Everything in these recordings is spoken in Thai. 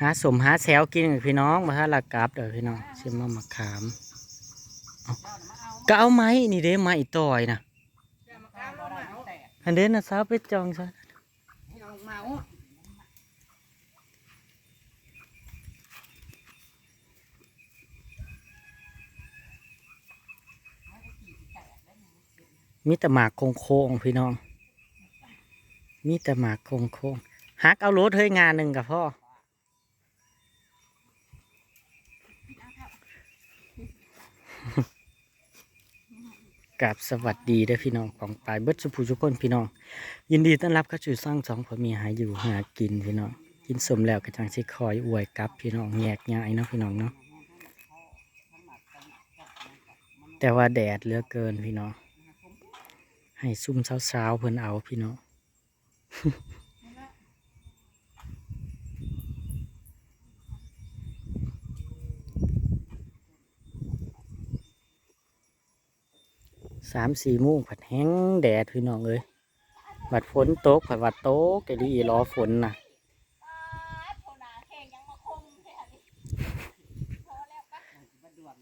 หาสมหาแซวกินกับพี่น้องมาถ้าละกลับเด้อพี่น้องชิมมามาขามเอาก็เอาไม้นี่เด้ไม้ต่อยนะอันเด้นะสาวไปจองซะมีแต่หมากโค้งๆพี่น้อง มีแต่หมากโค้งๆฮักเอารถเฮ้ยงานหนึ่งกับพ่อ กับสวัสดีเด้อพี่น้องของปลายเบิร์ดสุภูทุกคนพี่น้อง ยินดีต้อนรับเข้าสู่สร้างสองผัวเมีหาอยู่หากินพี่น้อง กินสมแล้วก็จังสิคอยอวยกับพี่น้องแยกย้ายเนาะพี่น้องเนาะแต่ว่าแดดเหลือเกินพี่น้อง ให้ซุ่มเช้าๆเพิ่นเอาพี่น้อง สามสี่โมงผัดแห้งแดดพี่น้องเอ้ยบัดฝนตกผัดวัดโตกแกดีรอฝนนะ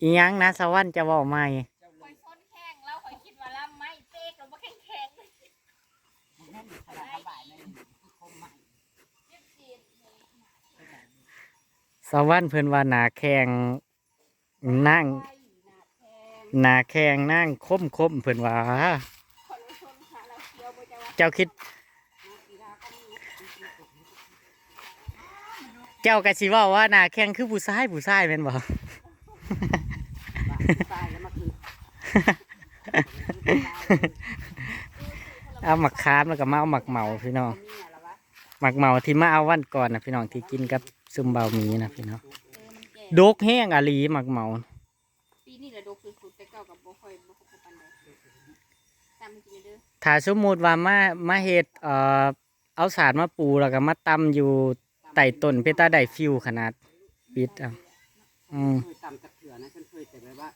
อียังนะสวรรค์จะบอกไม่สวข่อยคิดว่าล่ำไม่เต๊กแล้วบ่แข็งแข็งเลยเจ็บจีนสวรรค์เพิ่อนว่าหนาแข็งนั่ง หนาแข็งนั่งคมคมเพิ่นว่าข่อยว่าส้นขาเราเคี้ยวบ่จะว่าเจ้าคิด เจ้ากะสิว่าว่าหนาแข็งคือผู้ชายผู้ชายแม่นบ่เอาหมักคามแล้วก็มาเอาหมักเหมาพี่น้องหมักเหมาที่มาเอาวันก่อนนะพี่น้องที่กินกับซุมเบาหมีนะพี่น้องดกแห้งอาลีหมักเหมา ปีนี้แหละดกสุดๆแต่เก่ากับบ่ค่อยบ่ค่อยปานใดตามมันกินเด้อ ถ้าสมมุติว่ามามาเฮ็ดเอ่อเอาสารมาปูแล้วก็มาตำอยู่ใต้ต้นเพตาได้ฟิวขนาดปิดอะอืมเคยตำตะเถื่อนะฉันเคยแต่แบบว่า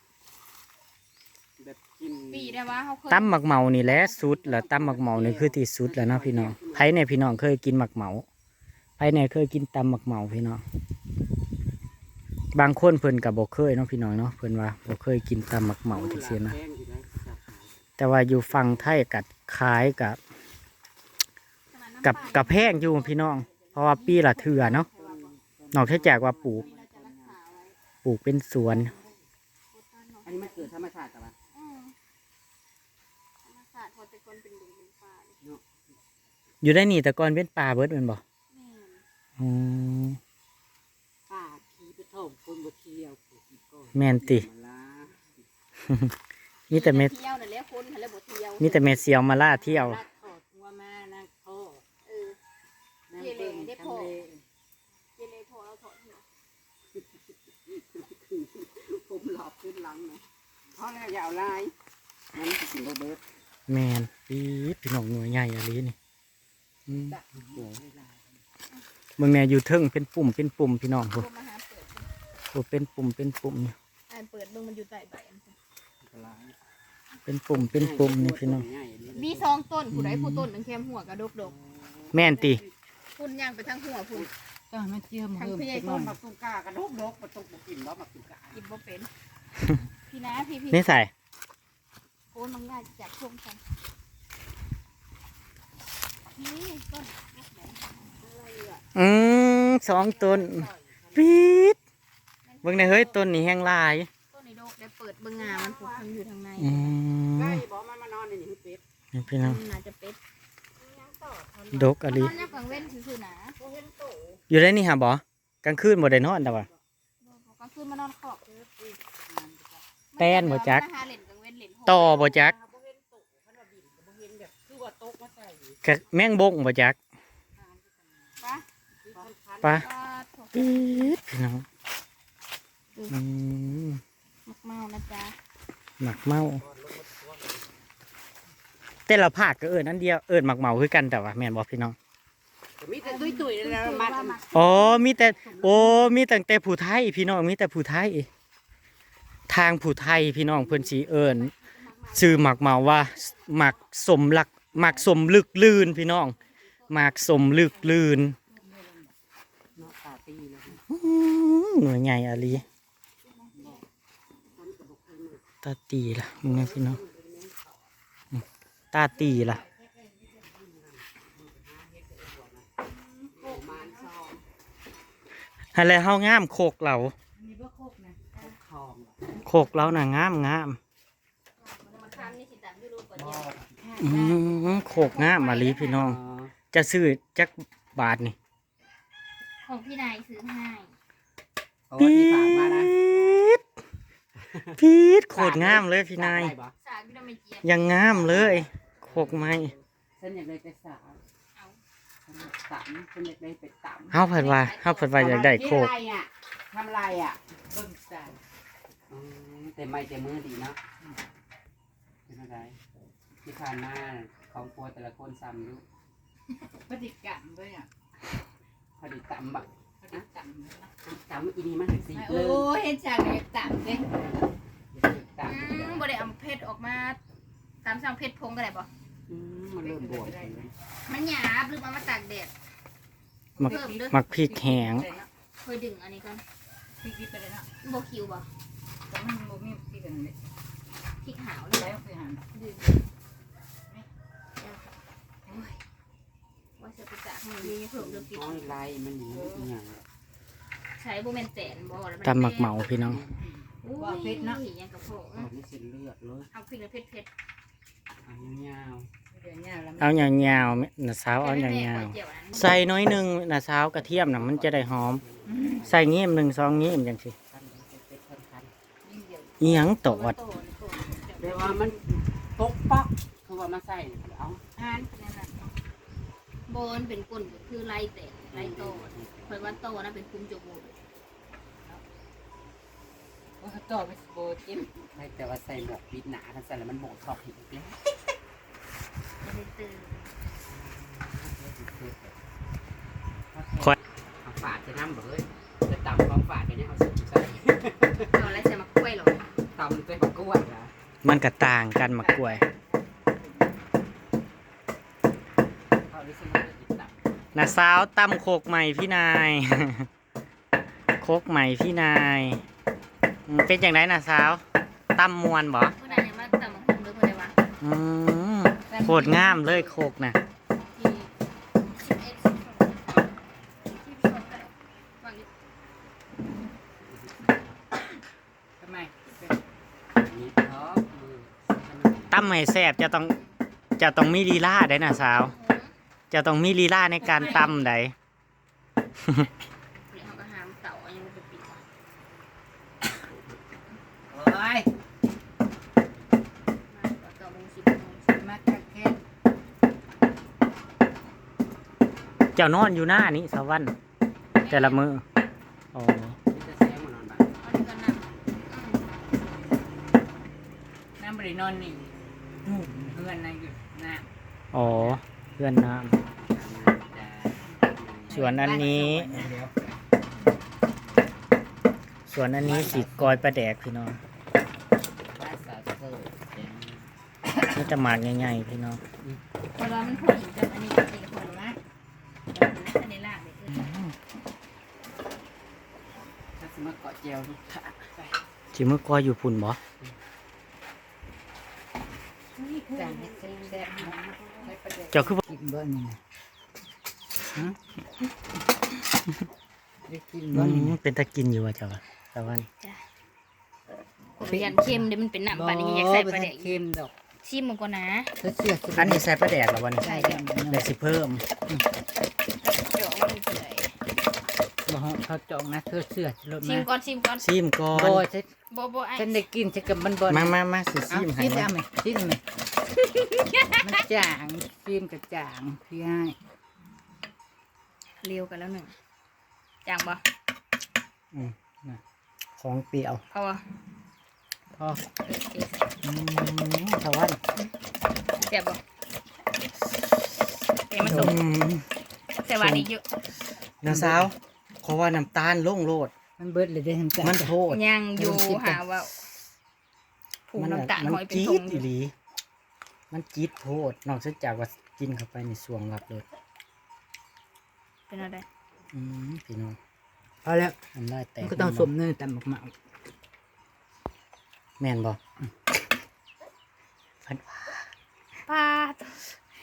แบบกินปีได้ว่าเฮาเคยตำหมักเหมานี่แหละสุดแล้วตำหมักเหมานี่คือที่สุดแล้วเนาะพี่น้องไผในพี่น้องเคยกินหมักเหมาไผในเคยกินตำหมักเหมาพี่น้องบางคนเพิ่นก็บ่เคยเนาะพี่น้องเนาะเพิ่นว่าบ่เคยกินตำหมักเหมาจังซี่นะ แป้งอยู่ได้จับขายแต่ว่าอยู่ฝั่งไทยกัดขายกับกับกับแพงอยู่พี่น้อง เพราะว่าปีละเถื่อเนาะนอกจากว่าปลูกเราจะรักษาไว้ปลูกเป็นสวน อันนี้มันเกิดธรรมชาติแต่ว่าอืมธรรมชาติพอแต่คนเป็นหลุมเป็นป่าเลยอยู่ได้นี่แต่ก่อนเป็นป่าเบิดแมันบ่แม่นอืมป้าขี่ไปท่องคนบ่เที่ยวปลูกอีกก้อนแม่นติ มาละมีแต่เม็ด เที่ยวนั่นแหละคนหั่นแหละบ่เที่ยวมีแต่เม็ดเสียวมาล่าเที่ยวลัดทอดหัวมานะท่อเออ นั่งเยเลเบิ่งได้ทะพอเลเจเลพอเราถอดหัวผมหลอบขึ้นหลังนะเพราะแล้วอย่าเอาลายมันสิกินโรเบิร์ตแมนปี๊ดพี่น้องหน่วยใหญ่อะไรนี่อืมดักโอ้ยลายเมืองแม่อยู่เทิงเป็นปุ่มเป็นปุ่มพี่น้องพวโทรมาหาเปิดโอ้เป็นปุ่มเป็นปุ่มนี่อ่านเปิดเบิ่งมันอยู่ใต้ใบอันนี้ลาย เป็นปุ่มเป็นปุ่มนี่พี่น้องง่ายๆนี่มีสองต้นผู้ใดผู้ต้นมันแคมหัวกระดกดกแม่นติพุ่นย่างไปทางหัวพุ่นก็มาเจียมทางเพิ่มพี่ใหญ่ต้ต้นนมักตุงกากระดกดกมาตุกบ่กินบ่มักตุงกากินบ่เป็นพี่นะพี่พี่นี่ใส่โอ้ยมันง่ายจากช่วงกันนี่ต้นอะไรอะอืมสองต้นปี๊ดเบิ่งในเฮ้ยต้นนี้แห้งหลายต้นนี้ด กได้เปิดเบิ่งงามันผูกทั้งอยู่ทางในอืมใกล้บ่มันมานอนในนี่เป็ดนี่พี่น้องมันน่าจะเป็ดดกอะไรนอนในกลางเว้นซื่อๆนะอยู่ได้นี่ฮะบ่กลางคืนบ่ได้นอนแต่ว่ากลางคืนมานอนขอบแป้นบ่จักมาหาเล่นกลางเว้นเล่นหอต่อบ่จักบ่เห็นโตมันว่าบินก็บ่เห็นแบบคือว่าตกมาใส่กะแมงบงบ่จักปะปะปลาถกปี๊ดพี่น้องอืมมัก เมานะจ๊ะหมักเมาแต่ละภาคก็เอิญอันเดียวเอิญหมักเมาคือกันแต่ว่าแม่นบอกพี่น้องมีแต่ตุ้ยๆแล้วมาทำอ๋อมีแต่ โอ้มีแต่แต่ผู้ไทยพี่น้องมีแต่ผู้ไทยทางผู้ไทยพี่น้องเพิ่นสีเอิญชื่อหมักเมาว่าหมักสมลักหมักสมลึกลื่นพี่น้องหมักสมลึกลื่นเนาะตากตีเลยนะอื้อหน่วยใหญ่อะลี ตาตีล่ะมึงไงพี่น้องอืมตาตีล่ะประมาณสองอะไรเฮางามโคกเหลาทองโคกเหลาน่ะงามงามมาทำนี่สิตามยูรูก่อนบ่เดียวอืมโคกงามอะลีพี่น้อง จะซื้อจักบาทนี่ของพี่นายซื้อให้โอ้ยที่ฝากมานะด พีดโคตรงามเลยพี่นายได้บ่สากพี่น้องไม่เจี๊ยบยังงามเลยโคกไม้ฉันอยากได้ไปสาวเอาฉันอยากตำฉันอยากได้ไปตำเฮาเพิ่นว่าเฮาเพิ่นว่าอยากได้โคกทำอะไรอะทำอะไรอะเบิ่งสายแต่ไม่แต่มือดีเนาะเป็นอะไรที่ผ่านมาของครัวแต่ละคนซ้ำอยู่พฤติกรรมด้วยอะพอดีตำบัก พฤติกรรมด้วยนะตำอีนี่มันถึงสี่โอ้เลยเห็นฉากเลยต่ำเลยตำอืมบ่ได้เอาเพชรออกมาตามสั่งเพชรพงก็ได้บ่อืมมันเริ่มบวมเลยมันหยาบหรือมามาตากแดดมัก เพิ่มเด้วยมักพริกแห้งเคยดึงอันนี้ก่อนพี่คิดไปเลยเนาะบ่คิวบ่แต่มันบ่มีพี่กันเลยพริกหาวแล้นี่วคือหันดึง มือนี้เพิ่มเดือพริกน้อยไล่มันอยู่อีหยังใช้บ่แม่นแตนบ่แล้วนตำหมักเหมาพี่น้องโอ้ยยังกระโปงออกนี่เส้นเลือดเลยเอาพริกแล้วเผ็ดเผ็ดอันยาวเดี๋ยวเนี่ยแล้วเอายาวๆนะสาวเอายาวๆใส่น้อยหนึงนะสาวกระเทียมน่ะมันจะได้หอม ใส่เงี้ยมหนึ่งสองเงี้ยมจังสิๆคันเป็ดคันคันยิ่งเดียวอีหยังตอดแปลว่ามันปกปักคือว่ามาใส่เอา อ่านนั่นน่ะโบนเป็นกุ่นคือไล่แตนไล่โตคอยว่าโตนะเป็นคุมจมูกว่าเขาต่อไปโบจิ้มให้แต่ว่าใส่หมวกปิดหนาถ้าใส่แล้วมันโบกท็อปอีกแล้วไม่ได้ตื่นคอยเอาฝาดจะน้ำเบ้ยจะตำของฝาดกันเนี่ยเอาสุกใส่เอาอะไรใส่มากล้วยหรอตำด้วยผักกล้วยนะมันก็ต่างกันหมักกล้วย เขาได้ซื้อมาติดตับ นะสาวตำโคกใหม่พี่นาย โคกใหม่พี่นายอืมเป็นอย่างไรนะสาวตำมวนบ่เมื่อไหร่ยังมาแต่มาคุมหรือเมื่อไหร่วะอืมโคตรงามเลยโคกนะที่สิบเอ็ดสิบสองสิบสองก็ได้วางอยู่ทำไมนี่ท็อปมือตำให้แซ่บจะต้องจะต้องมีลีลาได้นะสาว จะต้องมีลีลาในการตำได้เดี๋ยวเขาก็หามเต่าอันนี้มันเป็นปีกว่ะโอ้ยมาก่อนเก้าโมงสิบโมงสิบมากักแค่เจ้านอนอยู่หน้านี้สาววันแต่ละมืออ๋อนี่จะแซงมานอนบ้านเอาดีกันนะอืมน้ำบริโนอนนี่นู่นเพื่อนนายอยู่น้อ๋อ เพื่อนน้ำส่วนอันนี้ ส่วนอันนี้สีกอยปลาแดกพี่น้องบ้านสาวเซอร์เจ๋งนี่จะหมากใหญ่ๆพี่น้องเพราะว่ามันพอดีกับอันนี้กับอันนี้พอดีนะเดี๋ยวนะอันนี้ลากเลยคือถ้าสมมติเกาะเจลลูกค้าใส่จิมือกอยอยู่พุ่นบ่ำจานให้แซ่บๆนะให้ประเดี๋ยวเจ้าคือ บ่กินเบิ้ลนี่นะฮะได้กินอืเบิ้ลมเป็นตะกินอยู่ว่ะเจ้าสาววันผมยันเค็มเดี๋ยวมันเป็นน้ำปลานี่อยากใส่ปลาแดกเค็มดอกชิมมันก่อนนะเธอเชื่อสิอันนี้ใส่ปลาแดกแล้ววันนี้ใช่แล้วแต่สิเพิ่มเดี๋ยวมันเปื่อยบ่ฮะเขาจองนะเธอเชื่อรถชิมามก่อนชิมก่อนซิมก่อโบนฉันโบโบไอ้ฉันได้กินฉันกับมันบ่มามามาสิเอาซิมให้ชิมมาเอาไหมชิมไหมมัน จางชิมกับจางพี่ให้เร็วกันแล้วหนึ่งจางบ่อืมน่ะของเปรี้ยวพอบ่พอโอเคอืมสาววันเจ็บบ่เอ็มมาส่งอืมแต่ว่านี้เยอะน้าสาวขอว่าน้ำตาลลงโลด มันเบิดเลยได้ทั้งจางมันโทษยังอยู่หาว่าผูน้ำตาลมัหอยเป็นจี๊ทดงออียู่หลี มันจี๊ดโพดนอกจากว่ากินเข้าไปในสวงหลับเลยเป็นอะไรอืมพี่น้องพอแล้วน้ำลายแตมันกก็ต้องสมเนื้อตำบักเหมาแม่นบ่ปลา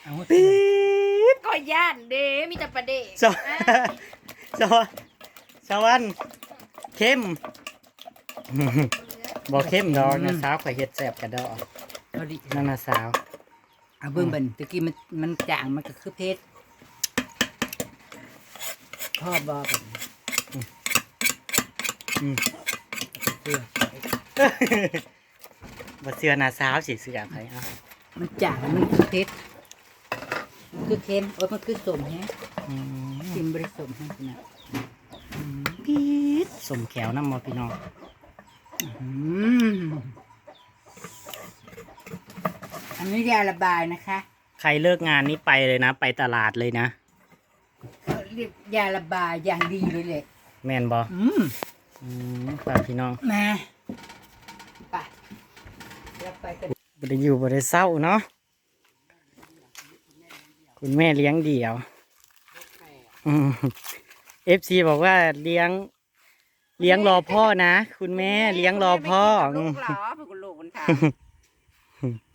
เอาปี๊ดก็ย่านเด้มีแต่ประเดกสวสวสวรรค์เข้มบ่เข้มดอกนะสาวข่อยเฮ็ดแซ่บกระดอกเอาดินั่นน่ะสาว เอาเบิ่งเบิ่นตะกี้มันมันจางมันก็คือเพชรพ่อบอกกันอืมเสื้อบ่เชื่อน่ะสาวสิเสื้อไผเอะมันจางมันคือเพชรมันคือเค็มโอ้ยมันคือสมแฮะอืมกินบริสมแฮะนะปี๊ดสมแขวนำบ่พี่น้องอืม อันนี้ยาระบายนะคะใครเลิกงานนี้ไปเลยนะ ไปตลาดเลยนะเรียกยาระบายอย่างดีเลยแหละแม่นบ่อืมอืมครับพี่น้องมาไปเราไปกันบ่ได้อยู่บ่ได้เศร้าเนาะคุณแม่เลี้ยงเดี่ยวอืม FC บอกว่าเลี้ยง เลี้ยงรอพ่อนะ คุณแม่เลี้ยงรอพ่อ ลูอืมกเหรอเพื่อนลูกมันค่ะ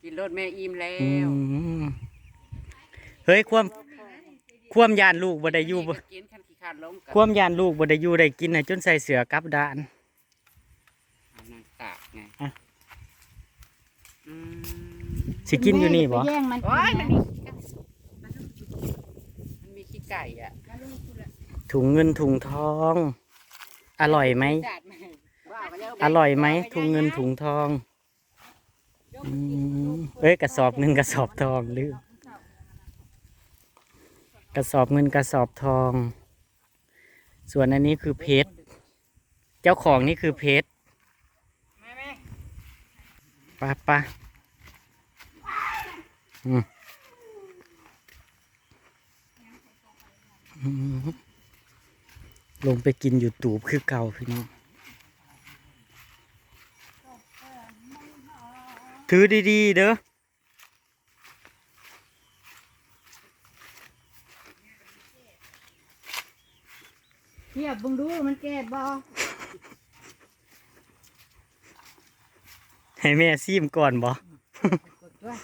กินรถแม่อิ่มแล้อืวมเฮ้ยความความยานลูกบ่ได้อยู่บ่กินขันขี้ขาดลงกับความยานลูกบ่ได้อยู่ได้กินน่ะจนใส่เสื้อกลับด้าน เอานางตากไงอะ อืมสิกินอยู่นี่บ่ไปแย่งมันโอ้ยมันมีมันมีขี้ไก่อะถุงเงินถุงทอง อร่อยไหม จัดมาว่ากันแล้วอร่อยไหมถุงเงินถุงทองอืม เอ้ยกระสอบหนึ่งกระสอบทองลืมกระสอบเงินกระสอบทอง ส่วนอันนี้คือเพชร เจ้าของนี่คือเพชรปะปะอืมลงไปกินอยู่ตูบคือเก่าพี่น้อง ถือดีๆ เด้อเทียบเบึงดูมันแก่บ่ให้แม่ซีมก่อนบ่กดด้วย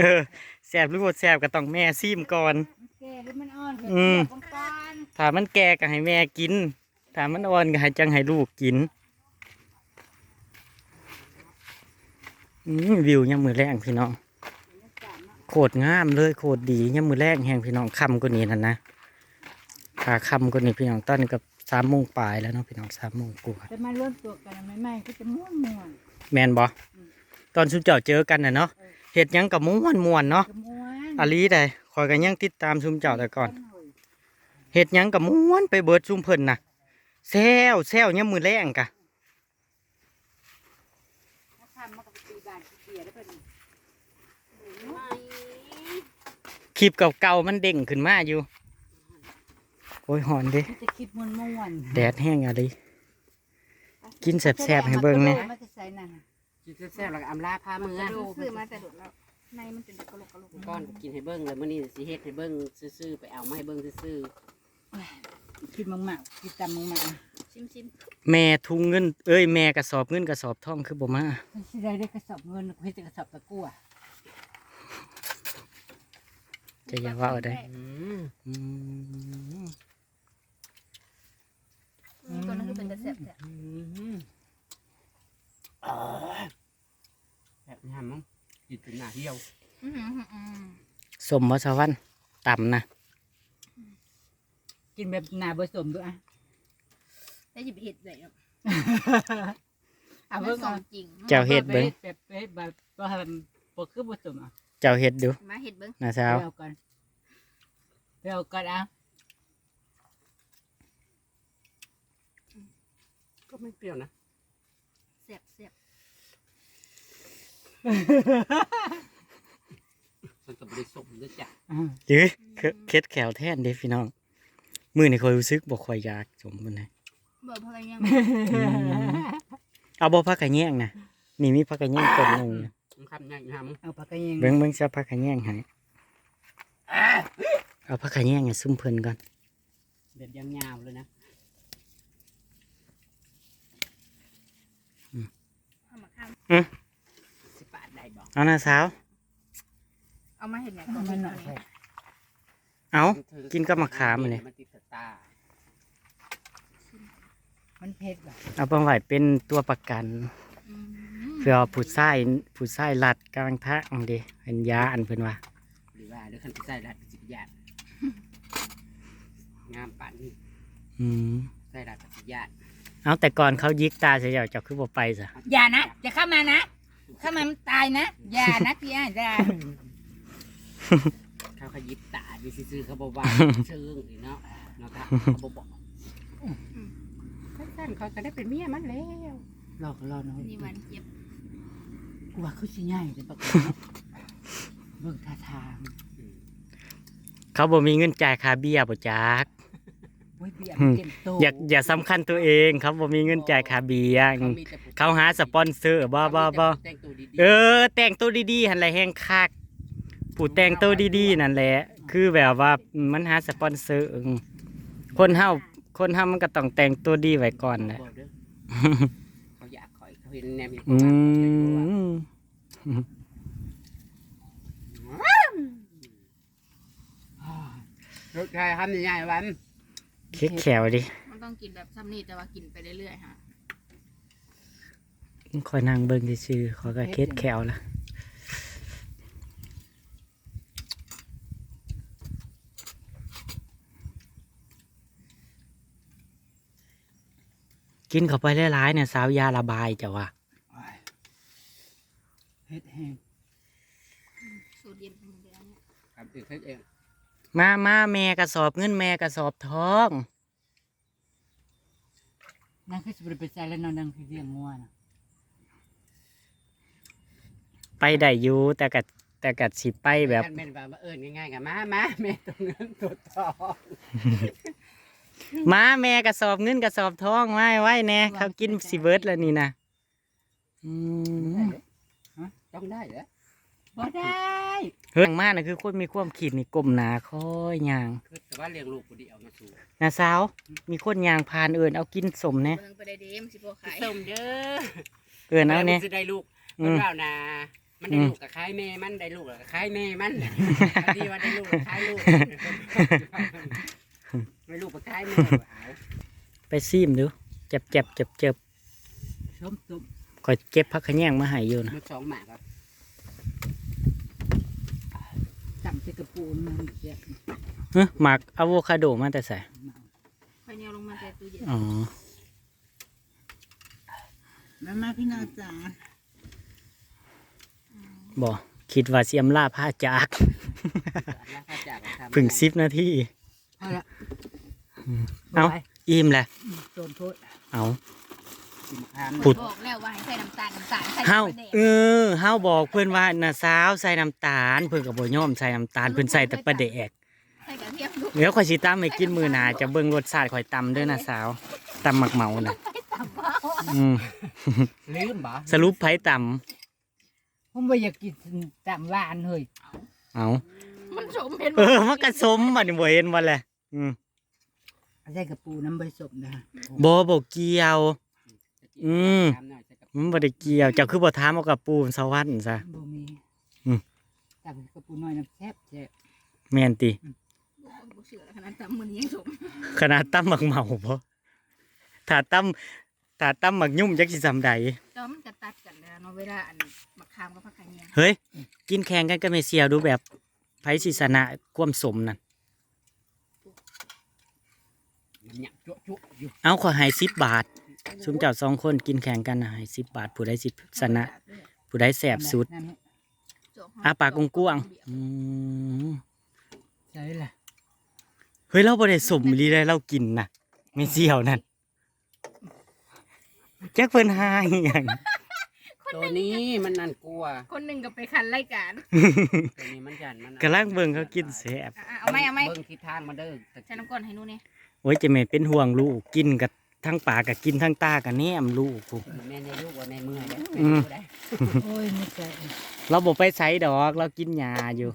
เออแซบหรือบ่แซบก็ต้องแม่ซีมก่อน มันแก่หรือมันอ่อนเถอะอืม เทียบกัน ถ้ามันแก่ก็ให้แม่กิน ถ้ามันอ่อนก็ให้จังให้ลูกกิน อืม วิวยามมือแรงพี่น้องโคตรงามเลยโคตรดียามมือแรงแห่งพี่น้องคำกว่านี้นั่นนะขาคำกว่านี้พี่น้องตอนนี้กับสามโมงปลายแล้วเนาะพี่น้องสามโมงกว่าจะมาร่วมตัวกันใหม่ๆก็จะม่วนม่วนแมนบอตอนชุมเจ้าเจอกันน่ะเนาะเห็ดหยังกับม้วนมวนๆเนาะจะม่วนอาลีได้คอยกันยังติดตามชุมเจ้าแต่ก่อนเห็ดหยังกับม้วนไปเบิดชุมเพิ่นน่ะแซวแซวเนี่ยามมือแรงกะ ทำมากับตีบานตีเบียร์แล้วเป็น คลิปเก่าๆมันเด้งขึ้นมาอยู่ โอ้ยหอนเด้มันจะคิดม่วนม่วนแดดแห้งอะไรกินแซ่บๆให้เบิ่งเนี่ยมันจะใส่นั่นน่ะกินแซ่บๆแล้วก็อำลาพามือซื้อมาแต่ดุดแล้วในมันเป็นกระโหลกกระโหลกก้อนกินให้เบิ้งแล้วมื้อนี้สิเฮ็ดให้เบิ้งซื่อๆไปเอามาให้เบิ้งซื่อคิดมากๆคิดตามมากชิมชิมแม่ทุงเงิน เอ้ยแม่กระสอบเงินกระสอบทองคือบ่มาๆมันสิได้ได้กระสอบเงินเพื่อจะกระสอบตะกั่ว จะอย่าว่าเอาได้ตัวนั้นคือเป็นกระแสบแสบอืมแบบนี้ฮะมั้งกินเป็นหน้าเที่ยวสมวัสวรรค์ต่ำนะ กินแบบหน้าผสมด้วยอะแล้วจะไปเห็ดไหนเนาะเอาเบิ่งสองจริงเจ้าเฮ็ดเบิ่งแบบแบบแบบว่าบ่คือผสมอะ เจ้าเฮ็ดดูมาเห็ดเบิ้งนะสาวไปเอาก่อนไปเอาก่อนอะก็ไม่เปรี้ยวนะแสบแสบส่วนกับบริสุทธิ์ด้วยจ้ะอ่ายื้อเคล็ดแขวแท่นเด้พี่น้อง มือนี่คอยรู้สึกบ่ค่อยอยากสมบูรณ์นะบอกพลังยัง เอาบ่พักกระแยงนะนี่มีพักกระแยงต้นหนึงนะ มันขับยังเอาปากกายงเบิ่งเบิ่งจะาพักขะแยงให้เอาพักขะแยงให้ซุ่มเพลินก่อนเด็ดยาวๆเลยนะเอาอหน้าสาว เอามาเห็นไย่งก่นมหน่อย เอา กินกับมะขามเลย มันติดมันเผ็ดว่ะเอาไปไหวเป็นตัวประกัน พื่อผู้ชายผู้ชายลัดกลางทางเดิเป็นยาอันเพิ่นว่าหรือว่าเดี๋ยวคันที่ใส่รัดสิบญาติงามป่านนี้อืมใส่รัดสิบญาติเอาแต่ก่อนเขายิกตาเสียเจ้าเจ้าคือบ่ไปซะอย่านะอย่าเข้ามานะเข้ามามันตายนะอย่านะพี่อะอย่าเขาขยิบตาดิซื้อๆเขาบอกว่าเชิงนี่เนาะเนาะครับเขาบอกบอกสั้นๆเขาก็ได้เป็นเมียมันแล้วรอก็รอหน่อยนี่มันเจ็บกู ว่าเขาสิง่ายเลยปะกูเบิ่งท่าทางเขาบ่มีเงินจ่ายค่าเบี้ยบ่จัก โอ้ยเบี้ยอืมันมเต็มโตอย่าอย่าสำคัญตัวเองเขาบ่มีเงินจ่ายค่าเบี้ยเขามีแต่ผู้เขาหาสปอนเซอร์บ่บ่บ่แต่งตัวดีๆเออ แต่งตัวดีๆหั่นแหละแฮงคักผู้แต่งตัวดีๆนั่นแหละ คือแบบว่ามันหาสปอนเซอร์อืมคนเฮาคนเฮามันก็ต้องแต่งตัวดีไว้ก่อนแหละ บอกเด้อ เขาอยากคอยเขาเห็นแนวมีอืมรถใครทำยังไงวันเค้กแขวดิมันต้องกินแบบซ้ำนี่แต่ว่ากินไปเรื่อยๆฮะคอยนั่งเบิ่งซื่อๆขอยก็เค้กแขวละ กินเข้าไปหลายๆเนี่ยสาวยาระบายจ้ะว่าเผ็ดแห้งโซเดียมมันเยอะเนี่ยครับตื่นขึ้นเองมามาแม่กระสอบเงินแม่กระสอบทองนางคือสิบไปใส่แล้วนอนนางคือเลี้ยงงัวนะไปได้อยู่แต่กัแต่กัสิไปแบบท่านเป็นแบบว่าเอิญง่ายๆกันมามาแม่ตรงนั้นตัวทอง มาแม่กระสอบเงินกระสอบทองไว้ไว้แน่เขากินสิเบิร์ดแล้วนี่นะอืมต้องได้เหรอบ่ได้เฮ้ยมากนะคือคนมีความขีดนี่กลมหนาค่อยยางคือแต่ว่าเลี้ยงลูกคนเดียวมาสู่นะสาวมีคนยางพานเอิญเอากินสมเนี่ยเบิ่งไปได้เด้มนสิบ่ขายส้มเด้อเอิญเอาเนี่ยจะได้ลูกอืมันมว่านะมันได้ลูกกับคล้ายแม่มันได้ลูกกับคล้ายแม่มันอันนี้ว่าได้ลูกกับคล้ายลูก ไม่ลูกกับคล้ายแม่เอาไปซีมดูเจ็บเจ็บเจ็บเจ็บส้มตุ่มคอยเก็บพักขะแยงมาให้อยู่นะมันสองหมากครับจำใส่กระปูนมันเสียเฮ้ยหมักอะโวคาโดมาแต่ใส่ไปเนี่ยลงมาแต่ตู้เย็นอ๋อมามาพี่น้องจ๋าบอกคิดว่าเสียมลาผ้าจาก แล้วข้าจากทำพึ่งสิบนาที เอาละ เอาอิ่มแหละโดนโทษเอากินข้ามพุดบอกแล้วว่าให้ใส่น้ำตาลน้ำตาลใส่เฮาไปแดกเออเฮาบอกเพื่อนว่าน่ะสาวใส่น้ำตาล เพื่อนกับบ่ยอมใส่น้ำตาลเพื่อนใส่แต่ปลาแดกใส่กระเทียมลูกเดี๋ยวข่อยสิตำให้กินมือหนาจะเบิ่งรสชาติข่อยตำเด้อนะสาวตำหมักเหมาน่ะตับเบ้าอืมลืมบ่สรุปไผตผมไม่อยากกินจำหวานเฮ้ยำเอามันสมเห็นเออมันก็สมบัดนี้บ่เห็นบ่แหละอืมเอา ใส่กระปูน้ำใบสมนะฮะบ่บ่เกี่ยว อืม มันบ่ได้เกี่ยวเจ้าคือบ่ถามเอากับปูสวรรค์ซะ บ่มีอืมจำกระปูน้อยน้ำแซ่บแซ่บแม่นติบ่เชื่อขนาดตำมือนี้ยังสมขนาดตำหมักเหมาบ่ถ้าตำถ้าตำหมักยุ่มจักสิซำใดแต่ว่ามันกระตัดกันแล้วเนาะเวลาอันมะขามกับผักกาดเนี่ยเฮ้ย กินแข่งกันก็ไม่เสียวดูแบบไผสิชนะความสมนั่น มัน หยักจุ๊จุ๊อยู่เอาขอให้10บบาทซุมเจ้าสองคนกินแข่งกันน่ะให้10บาท ผู้ใดสิชนะ ผู้ใดแสบสุดนั่นแหละอาปากกว้างๆอืมใช่ล่ะเฮ้ยเราบ่ได้สมอีหลีได้เรากินนะไม่เสี่ยวนั่นแจักเพิ่นหาอีหยังตัวนี้มันนั่นกลัวคนหนึ่งก็ไปคันรายการตัวนี้มันยันมันกำลังเบิ่งเขากินแซ่บอะเอาไหมเอาไหมเบิ่งทิศทางมาเด้อแต่ใส่น้ำก้อนให้หนูเนี่ย อ้ยจะแม่นเป็นห่วงลูกกินกับทั้งปากกับกินทั้งตากับแนมลูกพูแม่ในลูกว่าในเมื่อยได้อืมได้โอ้ยไม่ใช่เราบ่ไปไสดอกเรากินยาอยู่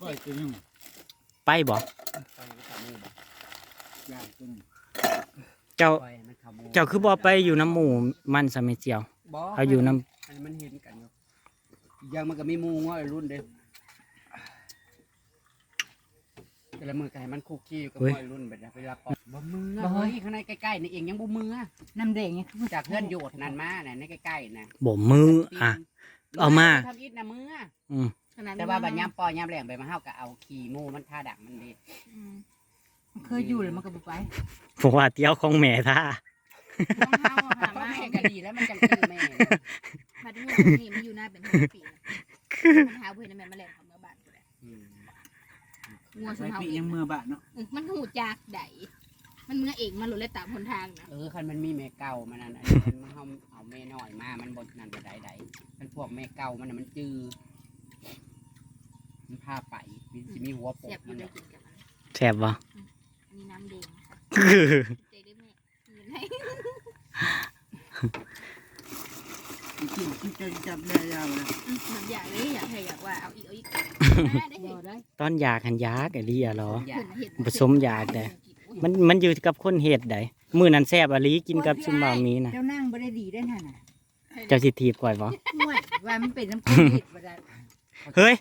ปล่อยตัวนึงไปบ่ปล่อยมันเข้ามือบ่ยากตัวนึงเจ้าปล่อยมันเข้ามือเจ้าคือบ่ไปอยู่น้ำหมู่มันซะแม่เจียวบบ่เอาอยู่น้อันมันเห็นกันอยู่อีกอยังมันก็มีหมูว่ารุ่นเด้ แต่ละมือก็ให้มันคุกกี้อยู่กับมอยรุ่นแบบนี้เวลาปอกบ่มือเฮ้ยข้างในใกล้ๆนี่เองยังบ่มือน้ำแดงเนี่ยคือจากเพื่อนโยดนั่นมาน่ะในใกล้ๆน่ะำบ่มืออะ เอามา ทำอิฐนะมืออืมขนาดแต่ว่าบัดยามปอยามแหลงไปมาเฮาก็เอาขี้หมูมันท่าดักมันดีอืมมันเคยอยู่เลยมันก็บ่ไปผมว่าเตี้ยวของแม่ท่าต้องเฮาหามามาให้ให้ก็กันดีแล้วมันจังคือแม่พัดเมื่อนี่มันอยู่หน้าเป็นห้าปีนะมันหาเพื่อนในแม่มาแล่นของเมื่อบาทกูแหละ อืม งัวชนไว้เฮาปีเองยังมือบาทเนาะเออมันก็หูจากไดมันเมื่อเองมันหลุดเลยตามหนทางนะเออคันมันมีแม่เก่ามันนั่นอันนี้มันเฮาเอาแม่น้อยมามันบ่นั่นบ่ได้ใดมันพวกแม่เก่ามันน่ะมันจือมันพาไปมันสิมีหัวโปเสียบกอมัยู่นได้น่ะกินกับมันแสบบ่ อันนี้น้ำแดงค่ะใจได้แม่เงินให้จริงๆจะจับได้ยาวเลย อืมมันอยากเลยอยากให้อยากว่าเอาอีกเอาอีก มาได้เห็นบ่ได้ตอนอยากหันยากไอ้ลี่อะเหรออย่าเห็นผสมยาแดงมันมันอยู่กับคนเฮ็ดได้มื้อนั้นแซ่บอะลีกินกับซุมบามีนะเจ้านั่งบ่ได้ดีได้นั่นน่ะเจ้าสิถีบก่อยบ่ห่วยว่ามันเป็นน้ำข้นเห็ดบ่ได้เฮ้ย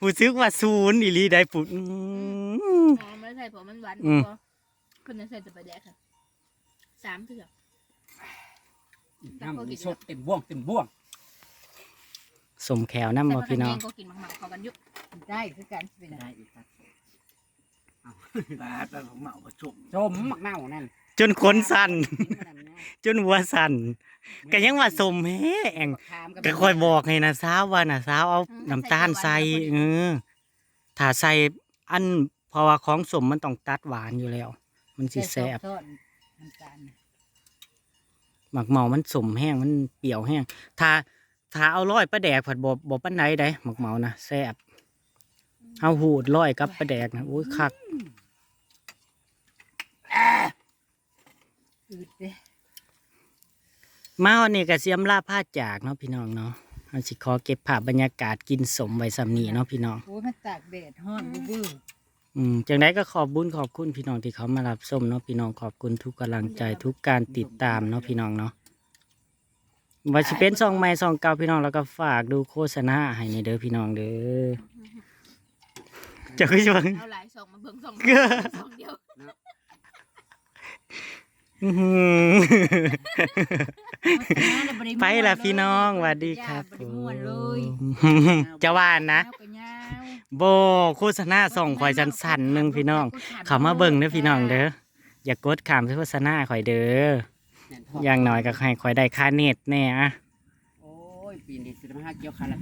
ผู้ซึกว่าศูนย์อีหลีได้ปุ๊อืมอ๋อไม่ใช่ผมมันหวานอืมพอคนนั้นใส่แต่ปลาแดกค่ะสามเถื่อน้ำมีสดเต็มบ่วงเต็มบ่วง สมแขวน้ำบ่พี่น้องก็กินหมักๆเขากันอยุได้คือกันเป็นอะไรได้อีกครับบาทแล้วผมเหมาผสมชมมักเน่านั่นจนคนสั่นกินมันนั่นนะจนหัวสั่นก็ยังว่าสมแฮงขามก็ค่อยบอกให้นะสาวว่านะสาวเอาน้ำตาลใส่เออถ้าใส่อันเพราะว่าของสมมันต้องตัดหวานอยู่แล้ว มันสิแซ่บซ่อนน้ำตาลน่ะหมักเมามันสมแห้งมันเปรี้ยวแห้งถ้า ถ้าเอาร้อยปลาแดกผัดบ่บ่ปานใดได้หมักเมานะแซ่บเอาหูดร้อยกับปลาแดกนะโอ้ยคักอืดเด้มาวันนี้ก็เสียมลาพาจากเนาะพี่น้องเนาะเอาสิขอเก็บภาพบรรยากาศกินสมไว้สำนีเนาะพี่น้อง โอ้ยมันตากแดดฮ้อนบื้ออืมจังไดก็ขอบบุญขอบคุณพี่น้องที่เขามารับชมเนาะพี่น้องขอบคุณทุกกำลังใจทุกการติดตามเนาะพี่น้องเนาะ ว่าสิเป็นซองใหม่ซองเก่าพี่น้องแล้วก็ฝากดูโฆษณาให้ในเด้อพี่น้องเด้อจะคือชวนเอาหลายซองมาเบิ่งซองซองเดียวอื้อหือๆไปละพี่น้องสวัสดีครับบ่ได้ม่วนเลยจะว่านนะยาวก็ยาวโบโฆษณาส่งข่อยสั้นๆหนึงพี่น้อง เขามาเบิ่งเด้อพี่น้องเด้ออย่ากดขามโฆษณาข่อยเด้อแน่นท้ องอย่างน้อยก็ให้ข่อยได้ค่าเน็ตแน่อะโอ้ยปีนี้สิบห้าเกี่ยวคันละ